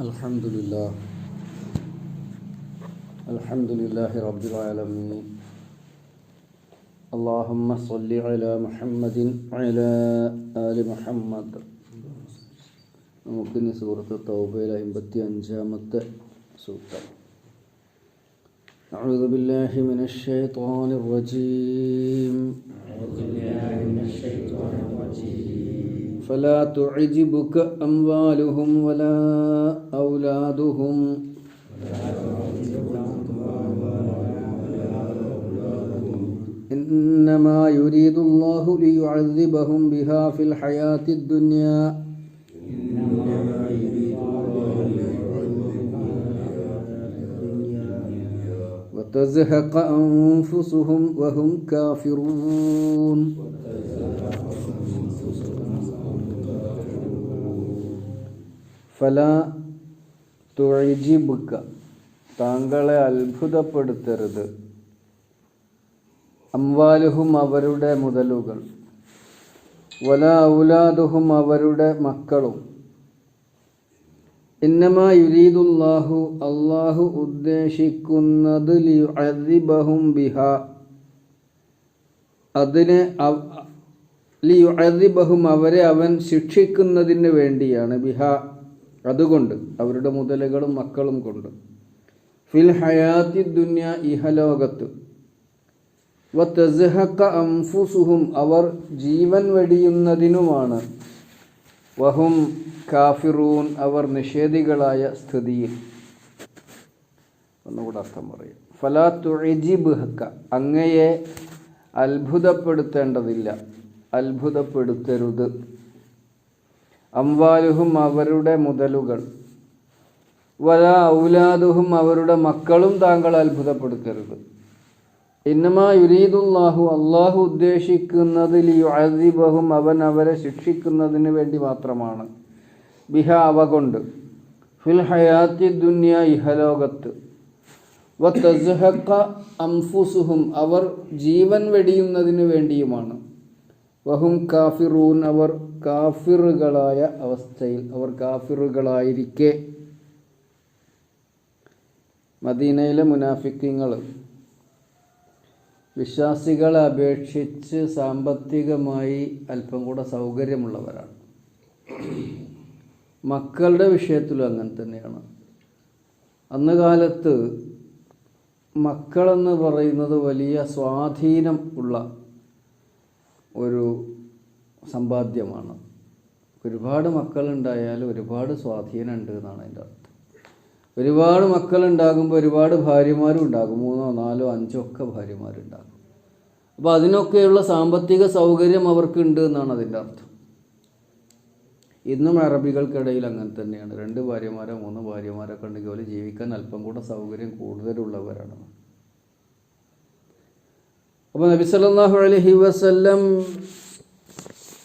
الحمد لله الحمد لله رب العالمين اللهم صل على محمد وعلى آل محمد നമുക്കിനി സൂറത്ത് തൗബയിൽ അമ്പത്തി അഞ്ചാമത്തെ സൂത്രം أعوذ بالله من الشيطان الرجيم فلا تعجبك أموالهم ولا أولادهم. إنما يريد الله ليعذبهم بها في الحياة الدنيا. وتزهق أنفسهم وهم كافرون. ഫല തുഴജിബുക്ക. താങ്കളെ അത്ഭുതപ്പെടുത്തരുത്. അംവാലുഹും അവരുടെ മുതലുകൾ. വല ഔലാദുഹും അവരുടെ മക്കളും. ഇന്നമാ യുരീദുല്ലാഹു അള്ളാഹു ഉദ്ദേശിക്കുന്നത് ലിയുഅദിബഹും ബിഹ. അതിനെ ലിയുഅദിബഹും അവരെ അവൻ ശിക്ഷിക്കുന്നതിന് വേണ്ടിയാണ് ബിഹ. അതുകൊണ്ട് അവരുടെ മുതലുകളും മക്കളും കൊണ്ട്. ഫിൽ ഹയാത്തി ദുന്യ ഇഹലോകത്ത്. അംഫുസുഹും അവർ ജീവൻ വെടിയുന്നതിനുമാണ്. വഹും കാഫിറൂൻ അവർ നിഷേധികളായ സ്ഥിതിയിൽ. ഒന്നുകൂടെ അർത്ഥം പറയും. ഫലാ തുഴിജിബ് ഹക്ക അങ്ങയെ അത്ഭുതപ്പെടുത്തേണ്ടതില്ല. അത്ഭുതപ്പെടുത്തരുത്. അംവാലുഹും അവരുടെ മുതലുകൾ. വല ഔലാദുഹും അവരുടെ മക്കളും താങ്കൾ അത്ഭുതപ്പെടുത്തരുത്. ഇന്നമാ യുരീദുല്ലാഹു അള്ളാഹു ഉദ്ദേശിക്കുന്നത് ലിയുഅദിബഹും അവൻ അവരെ ശിക്ഷിക്കുന്നതിന് വേണ്ടി മാത്രമാണ്. ബിഹ അവ കൊണ്ട്. ഫിൽ ഹയാത്തി ദുന്യ ഇഹലോകത്ത്. വ തസ്ഹക്ക അംഫുസുഹും അവർ ജീവൻ വെടിയുന്നതിന് വേണ്ടിയുമാണ്. വഹും കാഫിറൂൻ അവർ കാഫിറുകളായ അവസ്ഥയിൽ അവർ കാഫിറുകളായിരിക്കെ. മദീനയിലെ മുനാഫിക്കങ്ങൾ വിശ്വാസികളെ അപേക്ഷിച്ച് സാമ്പത്തികമായി അല്പം കൂടെ സൗകര്യമുള്ളവരാണ്. മക്കളുടെ വിഷയത്തിലും അങ്ങനെ തന്നെയാണ്. അന്ന് കാലത്ത് മക്കളെന്ന് പറയുന്നത് വലിയ സ്വാധീനം ഉള്ള ഒരു സമ്പാദ്യമാണ്. ഒരുപാട് മക്കളുണ്ടായാൽ ഒരുപാട് സ്വാധീനമുണ്ട് എന്നാണ് അതിന്റെ അർത്ഥം. ഒരുപാട് മക്കളുണ്ടാകുമ്പോൾ ഒരുപാട് ഭാര്യമാരും ഉണ്ടാകും. മൂന്നോ നാലോ അഞ്ചോ ഒക്കെ ഭാര്യമാരുണ്ടാകും. അപ്പോൾ അതിനൊക്കെയുള്ള സാമ്പത്തിക സൗകര്യം അവർക്കുണ്ട് എന്നാണ് അതിന്റെ അർത്ഥം. ഇന്നും അറബികൾക്കിടയിൽ അങ്ങനെ തന്നെയാണ്. രണ്ട് ഭാര്യമാരോ മൂന്ന് ഭാര്യമാരൊക്കെ ഉണ്ടെങ്കിൽ അവർ ജീവിക്കാൻ അല്പം കൂടെ സൗകര്യം കൂടുതലുള്ളവരാണ്. അപ്പോൾ നബി സല്ലാഹു അലഹി വസ്ല്ലം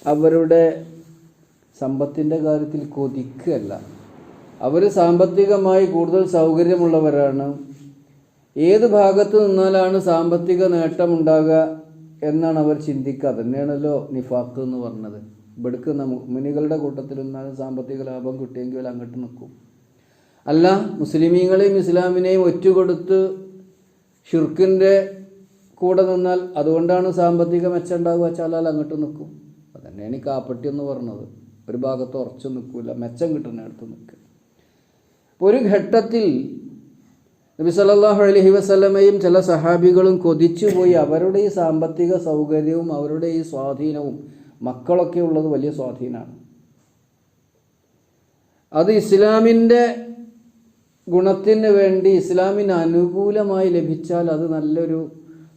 അവരുടെ സമ്പത്തിന്റെ കാര്യത്തിൽ കൊതിക്കല്ല. അവർ സാമ്പത്തികമായി കൂടുതൽ സൗകര്യമുള്ളവരാണ്. ഏത് ഭാഗത്ത് നിന്നാലാണ് സാമ്പത്തിക നേട്ടമുണ്ടാകുക എന്നാണ് അവർ ചിന്തിക്കുക. തന്നെയാണല്ലോ നിഫാക്ക് എന്ന് പറഞ്ഞത്. ഇവിടുക്കുന്ന മുമിനികളുടെ കൂട്ടത്തിൽ നിന്നാലും സാമ്പത്തിക ലാഭം കിട്ടിയെങ്കിൽ അങ്ങോട്ട് നിൽക്കും. അല്ല മുസ്ലിമീങ്ങളെയും ഇസ്ലാമിനെയും ഒറ്റുകൊടുത്ത് ഷിർക്കിന്റെ കൂടെ നിന്നാൽ അതുകൊണ്ടാണ് സാമ്പത്തിക മെച്ചം ഉണ്ടാകുക വെച്ചാൽ അങ്ങോട്ട് നിൽക്കും. അതന്നെയാണ് ഈ കാപ്പട്ടി എന്ന് പറഞ്ഞത്. ഒരു ഭാഗത്ത് ഉറച്ചു നിൽക്കില്ല മെച്ചം കിട്ടുന്നിടത്ത് നിൽക്കുക. ഒരു ഘട്ടത്തിൽ നബി സല്ലല്ലാഹു അലൈഹി വസല്ലമയും ചില സഹാബികളും കൊതിച്ചു പോയി. അവരുടെ ഈ സാമ്പത്തിക സൗകര്യവും അവരുടെ ഈ സ്വാധീനവും മക്കളൊക്കെ ഉള്ളത് വലിയ സ്വാധീനമാണ്. അത് ഇസ്ലാമിന്റെ ഗുണത്തിന് വേണ്ടി ഇസ്ലാമിന് അനുകൂലമായി ലഭിച്ചാൽ അത് നല്ലൊരു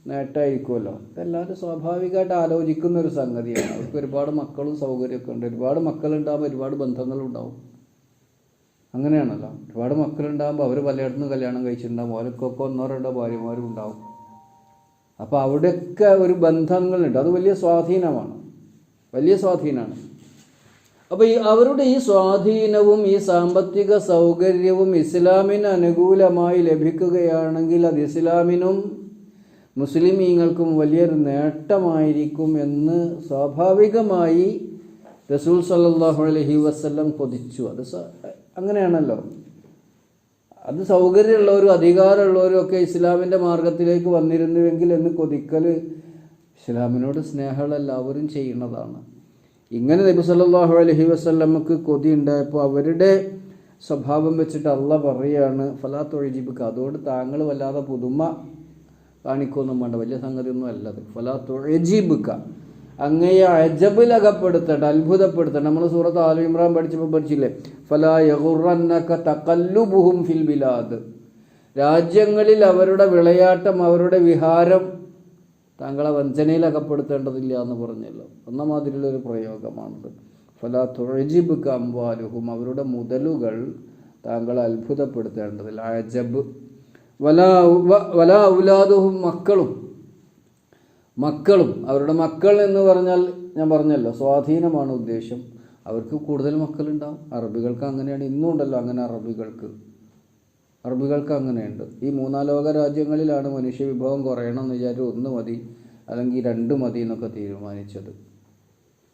നേട്ടമായിരിക്കുമല്ലോ ഇതെല്ലാവരും സ്വാഭാവികമായിട്ട് ആലോചിക്കുന്ന ഒരു സംഗതിയാണ്. അവർക്ക് ഒരുപാട് മക്കളും സൗകര്യമൊക്കെ ഉണ്ട്. ഒരുപാട് മക്കളുണ്ടാകുമ്പോൾ ഒരുപാട് ബന്ധങ്ങളുണ്ടാവും. അങ്ങനെയാണല്ലോ. ഒരുപാട് മക്കളുണ്ടാകുമ്പോൾ അവർ പലയിടത്തും കല്യാണം കഴിച്ചിട്ടുണ്ടാകും ഓരൊക്കെ ഒന്നോ ഭാര്യമാരും ഉണ്ടാവും. അപ്പോൾ അവിടെയൊക്കെ ഒരു ബന്ധങ്ങളുണ്ട്. അത് വലിയ സ്വാധീനമാണ്. വലിയ സ്വാധീനമാണ്. അപ്പോൾ ഈ അവരുടെ ഈ സ്വാധീനവും ഈ സാമ്പത്തിക സൗകര്യവും ഇസ്ലാമിന് അനുകൂലമായി ലഭിക്കുകയാണെങ്കിൽ അത് ഇസ്ലാമിനും മുസ്ലിമീങ്ങൾക്കും വലിയൊരു നേട്ടമായിരിക്കും എന്ന് സ്വാഭാവികമായി റസൂൽ സല്ലാഹു അലഹി വസ്ല്ലം കൊതിച്ചു. അത് അങ്ങനെയാണല്ലോ. അത് സൗകര്യമുള്ളവരും അധികാരമുള്ളവരും ഒക്കെ ഇസ്ലാമിന്റെ മാർഗത്തിലേക്ക് വന്നിരുന്നുവെങ്കിൽ എന്ന് കൊതിക്കൽ ഇസ്ലാമിനോട് സ്നേഹമുള്ള എല്ലാവരും ചെയ്യുന്നതാണ്. ഇങ്ങനെ നബി സല്ലാഹു അലഹി വസ്ല്ലമ്മക്ക് കൊതി ഉണ്ടായപ്പോൾ അവരുടെ സ്വഭാവം വെച്ചിട്ട് അള്ള പറയാണ് ഫലാത്തൊഴിജിബിക്ക് അതുകൊണ്ട് താങ്കൾ വല്ലാതെ പുതുമ കാണിക്കൊന്നും വേണ്ട. വലിയ സംഗതിയൊന്നും അല്ലത് ഫലാത്തു എജീബുക്ക അങ്ങയെ അജബിലകപ്പെടുത്തേണ്ട അത്ഭുതപ്പെടുത്തേണ്ട. നമ്മൾ സൂറത്ത് ആലു ഇമ്രാൻ പഠിച്ചപ്പോൾ പഠിച്ചില്ലേ? ഫലാ യഹുറന്നക തകല്ലുബുഹും ഫിൽ ബിലാദ്. രാജ്യങ്ങളിൽ അവരുടെ വിളയാട്ടം അവരുടെ വിഹാരം താങ്കളെ വഞ്ചനയിലകപ്പെടുത്തേണ്ടതില്ല എന്ന് പറഞ്ഞല്ലോ. എന്ന മാതിരിയുള്ളൊരു പ്രയോഗമാണത്. ഫലാ തുഴജിബ് കമ്പാലുഹും അവരുടെ മുതലുകൾ താങ്കളെ അത്ഭുതപ്പെടുത്തേണ്ടതില്ല. അജബ് വലാ വല ഔലാദുഹും മക്കളും. മക്കളും. അവരുടെ മക്കൾ എന്ന് പറഞ്ഞാൽ ഞാൻ പറഞ്ഞല്ലോ സ്വാധീനമാണ് ഉദ്ദേശം. അവർക്ക് കൂടുതൽ മക്കളുണ്ടാവും. അറബികൾക്ക് അങ്ങനെയാണ്. ഇന്നും ഉണ്ടല്ലോ അങ്ങനെ അറബികൾക്ക്. അറബികൾക്ക് അങ്ങനെയുണ്ട്. ഈ മൂന്നാം ലോക രാജ്യങ്ങളിലാണ് മനുഷ്യ വിഭവം കുറയണം എന്ന് വിചാരിച്ചു ഒന്ന് മതി അല്ലെങ്കിൽ രണ്ട് മതി എന്നൊക്കെ തീരുമാനിച്ചത്.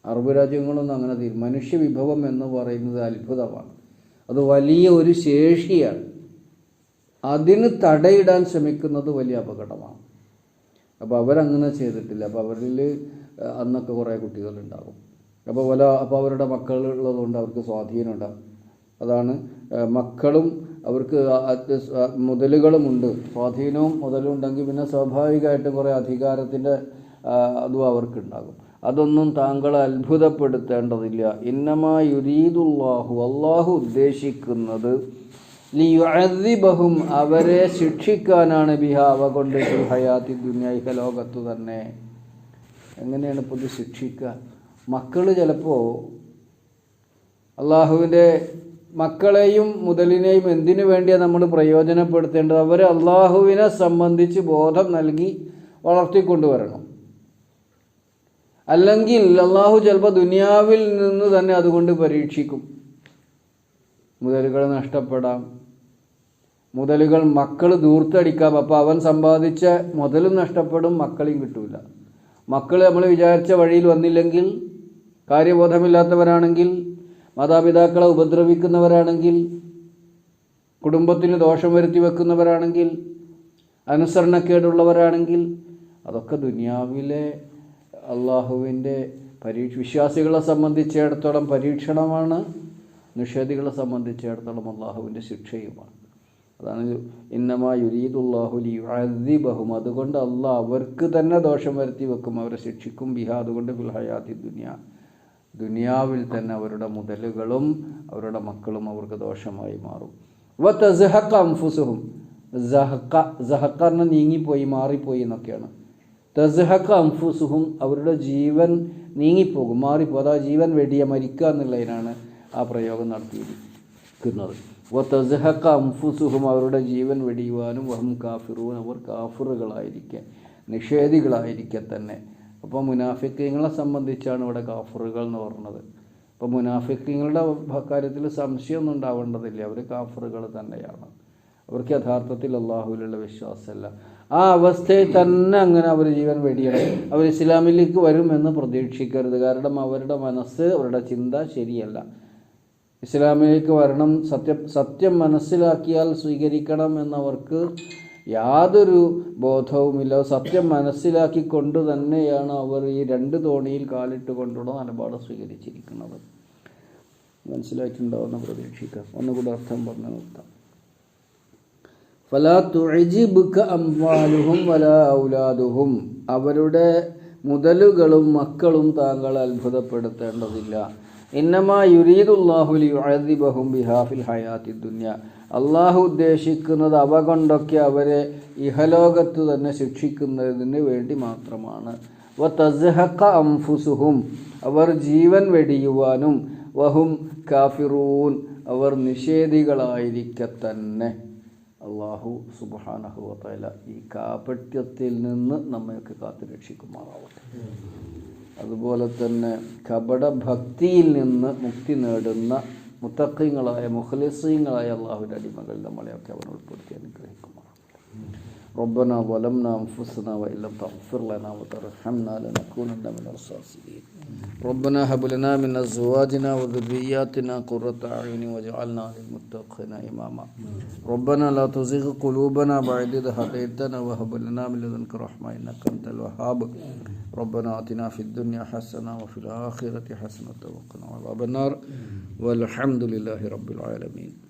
അറബ് രാജ്യങ്ങളൊന്നും അങ്ങനെ തീരും മനുഷ്യ വിഭവം എന്ന് പറയുന്നത് അത്ഭുതമാണ്. അത് വലിയ ഒരു ശേഷിയാണ്. അതിന് തടയിടാൻ ശ്രമിക്കുന്നത് വലിയ അപകടമാണ്. അപ്പോൾ അവരങ്ങനെ ചെയ്തിട്ടില്ല. അപ്പോൾ അവരിൽ അന്നൊക്കെ കുറേ കുട്ടികളുണ്ടാകും. അപ്പോൾ വല അപ്പോൾ അവരുടെ മക്കളുള്ളതുകൊണ്ട് അവർക്ക് സ്വാധീനം ഉണ്ടാകും അതാണ് മക്കളും അവർക്ക് മുതലുകളുമുണ്ട്. സ്വാധീനവും മുതലും ഉണ്ടെങ്കിൽ പിന്നെ സ്വാഭാവികമായിട്ടും കുറേ അധികാരത്തിന്റെ അതും അവർക്കുണ്ടാകും. അതൊന്നും താങ്കളെ അത്ഭുതപ്പെടുത്തേണ്ടതില്ല. ഇന്നമാ യുരീദുല്ലാഹു അള്ളാഹു ഉദ്ദേശിക്കുന്നത് ലിയുഅദ്ദിബഹും അവരെ ശിക്ഷിക്കാനാണ് ബിഹ അവ കൊണ്ട് ഹയാത്തി ദുന്യായിക ലോകത്തു തന്നെ. എങ്ങനെയാണ് ഇത് ശിക്ഷിക്കുക? മക്കൾ ചിലപ്പോൾ അള്ളാഹുവിന്റെ മക്കളെയും മുതലിനെയും എന്തിനു വേണ്ടിയാണ് നമ്മൾ പ്രയോജനപ്പെടുത്തേണ്ടത്? അവർ അള്ളാഹുവിനെ സംബന്ധിച്ച് ബോധം നൽകി വളർത്തിക്കൊണ്ടുവരണം. അല്ലെങ്കിൽ അള്ളാഹു ചിലപ്പോൾ ദുനിയാവിൽ നിന്ന് തന്നെ അതുകൊണ്ട് പരീക്ഷിക്കും. മുതലുകൾ നഷ്ടപ്പെടാം. മുതലുകൾ മക്കൾ ദൂർത്തടിക്കാം. അപ്പോൾ അവൻ സമ്പാദിച്ച മുതലും നഷ്ടപ്പെടും മക്കളെയും കിട്ടൂല. മക്കൾ നമ്മൾ വിചാരിച്ച വഴിയിൽ വന്നില്ലെങ്കിൽ കാര്യബോധമില്ലാത്തവരാണെങ്കിൽ മാതാപിതാക്കളെ ഉപദ്രവിക്കുന്നവരാണെങ്കിൽ കുടുംബത്തിന് ദോഷം വരുത്തി വെക്കുന്നവരാണെങ്കിൽ അനുസരണക്കേടുള്ളവരാണെങ്കിൽ അതൊക്കെ ദുനിയാവിലെ അള്ളാഹുവിന്റെ പരീക്ഷ വിശ്വാസികളെ സംബന്ധിച്ചിടത്തോളം പരീക്ഷണമാണ്. നിഷേധികളെ സംബന്ധിച്ചിടത്തോളം അള്ളാഹുവിന്റെ ശിക്ഷയുമാണ്. അതാണ് ഇന്നമാ യുരീദുല്ലാഹു ലിയുഅദ്ദിബഹും. അതുകൊണ്ട് അള്ളാഹ് അവർക്ക് തന്നെ ദോഷം വരുത്തി വെക്കും. അവരെ ശിക്ഷിക്കും. ബിഹാ അതുകൊണ്ട് ഫിൽ ഹയാത്തി ദുനിയ. ദുനിയാവിൽ തന്നെ അവരുടെ മുതലുകളും അവരുടെ മക്കളും അവർക്ക് ദോഷമായി മാറും. വ തസ്ഹഖ അംഫുസുഹും സഹക്ക ജഹക്കറിന് നീങ്ങിപ്പോയി മാറിപ്പോയി എന്നൊക്കെയാണ്. തസഹക്ക അംഫുസുഹും അവരുടെ ജീവൻ നീങ്ങിപ്പോകും മാറിപ്പോകും. അതാ ജീവൻ വെടിയ മരിക്കുക എന്നുള്ളതിനാണ് ആ പ്രയോഗം നടത്തിയിരിക്കുന്നത്. വത്തസഹക്ക അംഫുസുഹും അവരുടെ ജീവൻ വെടിയുവാനും വഹം കാഫിറൂൻ അവർ കാഫിറുകളായിരിക്കെ നിഷേധികളായിരിക്കെ തന്നെ. അപ്പോൾ മുനാഫിക്കങ്ങളെ സംബന്ധിച്ചാണ് ഇവിടെ കാഫറുകൾ എന്ന് പറഞ്ഞത്. അപ്പോൾ മുനാഫിക്കങ്ങളുടെ കാര്യത്തിൽ സംശയമൊന്നും ഉണ്ടാവേണ്ടതില്ല. അവർ കാഫറുകൾ തന്നെയാണ്. അവർക്ക് യഥാർത്ഥത്തിൽ അള്ളാഹുവിലുള്ള വിശ്വാസമല്ല. ആ അവസ്ഥയിൽ തന്നെ അങ്ങനെ അവർ ജീവൻ വെടിയണം. അവർ ഇസ്ലാമിലേക്ക് വരുമെന്ന് പ്രതീക്ഷിക്കരുത്. കാരണം അവരുടെ മനസ്സ് അവരുടെ ചിന്ത ശരിയല്ല. ഇസ്ലാമിലേക്ക് വരണം സത്യം സത്യം മനസ്സിലാക്കിയാൽ സ്വീകരിക്കണം എന്നവർക്ക് യാതൊരു ബോധവുമില്ല. സത്യം മനസ്സിലാക്കിക്കൊണ്ട് തന്നെയാണ് അവർ ഈ രണ്ട് തോണിയിൽ കാലിട്ട് കൊണ്ടുള്ള നിലപാട് സ്വീകരിച്ചിരിക്കുന്നത്. മനസ്സിലായിട്ടുണ്ടാവുന്ന പ്രതീക്ഷിക്കാം. ഒന്നുകൂടെ അർത്ഥം പറഞ്ഞു നിർത്താം. ഫലാ തുഅജിബുക അംവാലുഹും വലാ ഔലാദുഹും. അവരുടെ മുതലുകളും മക്കളും താങ്കൾ അത്ഭുതപ്പെടുത്തേണ്ടതില്ല. ഇന്നമാ ബിഹാഫിൽ അള്ളാഹു ഉദ്ദേശിക്കുന്നത് അവ കൊണ്ടൊക്കെ അവരെ ഇഹലോകത്ത് തന്നെ ശിക്ഷിക്കുന്നതിന് വേണ്ടി മാത്രമാണ്. അംഫുസുഹും അവർ ജീവൻ വെടിയുവാനും വഹും കാഫിറൂൻ അവർ നിഷേധികളായിരിക്കെ തന്നെ അള്ളാഹു സുബാനഹുല ഈ കാപട്യത്തിൽ നിന്ന് നമ്മയൊക്കെ കാത്തു രക്ഷിക്കുമാറാവട്ടെ അതുപോലെ തന്നെ കപടഭക്തിയിൽ നിന്ന് മുക്തി നേടുന്ന മുത്തക്കിങ്ങളായ മുഖലിസീങ്ങളായ അള്ളാഹുവിൻ്റെ അടിമകൾ നമ്മളെയൊക്കെ അവൻ ഉൾപ്പെടുത്തി അനുഗ്രഹിക്കുമാറാവട്ടെ ربنا ظلمنا أنفسنا وإن لم تغفر لنا وترحمنا لنكونن من الخاسرين ربنا هب لنا من أزواجنا وذرياتنا قرة أعين واجعلنا للمتقين إماما. ربنا لا تزغ قلوبنا بعد إذ هديتنا وهب لنا من لدنك رحمة إنك أنت الوهاب. ربنا آتنا في الدنيا حسنة وفي الآخرة حسنة وقنا عذاب النار. والحمد لله رب العالمين.